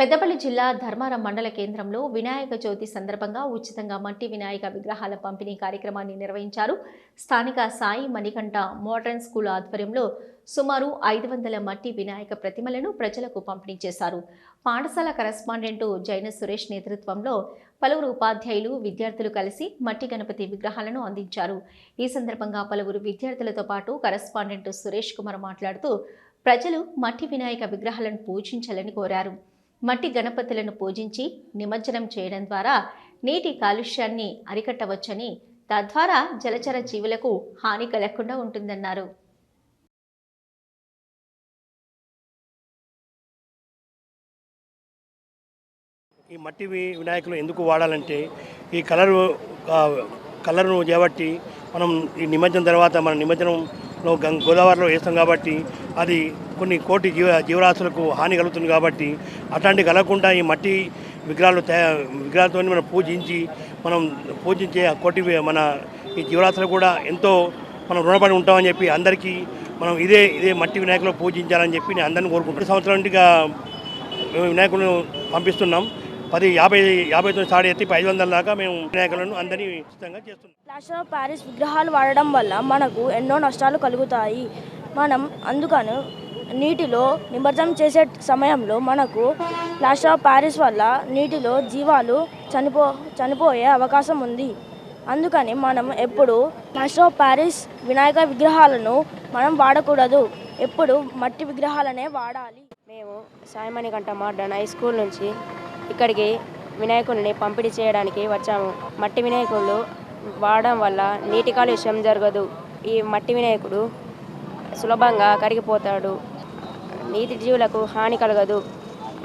పెద్దపల్లి జిల్లా ధర్మారం మండల కేంద్రంలో వినాయక చవితి సందర్భంగా ఉచితంగా మట్టి వినాయక విగ్రహాల పంపిణీ కార్యక్రమాన్ని నిర్వహించారు. స్థానిక సాయి మణికంఠ మోడర్న్ స్కూల్ ఆధ్వర్యంలో సుమారు ఐదు వందల మట్టి వినాయక ప్రతిమలను ప్రజలకు పంపిణీ చేశారు. పాఠశాల కరెస్పాండెంట్ జైన సురేష్ నేతృత్వంలో పలువురు ఉపాధ్యాయులు విద్యార్థులు కలిసి మట్టి గణపతి విగ్రహాలను అందించారు. ఈ సందర్భంగా పలువురు విద్యార్థులతో పాటు కరెస్పాండెంట్ సురేష్ కుమార్ మాట్లాడుతూ ప్రజలు మట్టి వినాయక విగ్రహాలను పూజించాలని కోరారు. మట్టి గణపతులను పూజించి నిమజ్జనం చేయడం ద్వారా నీటి కాలుష్యాన్ని అరికట్టవచ్చని తద్వారా జలచర జీవులకు హాని కలగకుండా ఉంటుందన్నారు. ఈ మట్టి వినాయకులు ఎందుకు వాడాలంటే ఈ కలరు కలర్ను చేపట్టి మనం ఈ నిమజ్జనం తర్వాత మన నిమజ్జనం గం గోదావరిలో వేస్తాం కాబట్టి అది కొన్ని కోటి జీవ జీవరాశులకు హాని కలుగుతుంది కాబట్టి అట్లాంటి కలగకుండా ఈ మట్టి విగ్రహాలు తయా విగ్రహాలతో మనం పూజించి మనం పూజించే ఆ కోటి మన ఈ జీవరాశులకు కూడా ఎంతో మనం రుణపడి ఉంటామని చెప్పి అందరికీ మనం ఇదే ఇదే మట్టి వినాయకులు పూజించాలని చెప్పి నేను అందరిని కోరుకుంటున్నాను. సంవత్సరం మేము వినాయకులను పంపిస్తున్నాం. పది యాభై యాభై తొమ్మిది స్టార్ట్ ఎత్తి ఐదు వందల దాకా మేము వినాయకులను అందరినీ ఉచితంగా చేస్తున్నాం. ప్లాస్టర్ ఆఫ్ ప్యారిస్ విగ్రహాలు వాడడం వల్ల మనకు ఎన్నో నష్టాలు కలుగుతాయి. మనం అందుకని నీటిలో నిమజ్జనం చేసే సమయంలో మనకు ప్లాస్టర్ ఆఫ్ ప్యారిస్ వల్ల నీటిలో జీవాలు చనిపో చనిపోయే అవకాశం ఉంది. అందుకని మనం ఎప్పుడు ప్లాస్టర్ ఆఫ్ ప్యారిస్ వినాయక విగ్రహాలను మనం వాడకూడదు. ఎప్పుడు మట్టి విగ్రహాలనే వాడాలి. మేము సాయమణి గంట మోడర్న్ హై స్కూల్ నుంచి ఇక్కడికి వినాయకుడిని పంపిణీ చేయడానికి వచ్చాము. మట్టి వినాయకుడు వాడడం వల్ల నీటి కాలుష్యం జరగదు. ఈ మట్టి వినాయకుడు సులభంగా కరిగిపోతాడు. నీటి జీవులకు హాని కలగదు.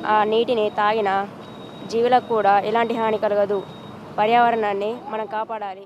ఆ నీటిని తాగిన జీవులకు కూడా ఎలాంటి హాని కలగదు. పర్యావరణాన్ని మనం కాపాడాలి.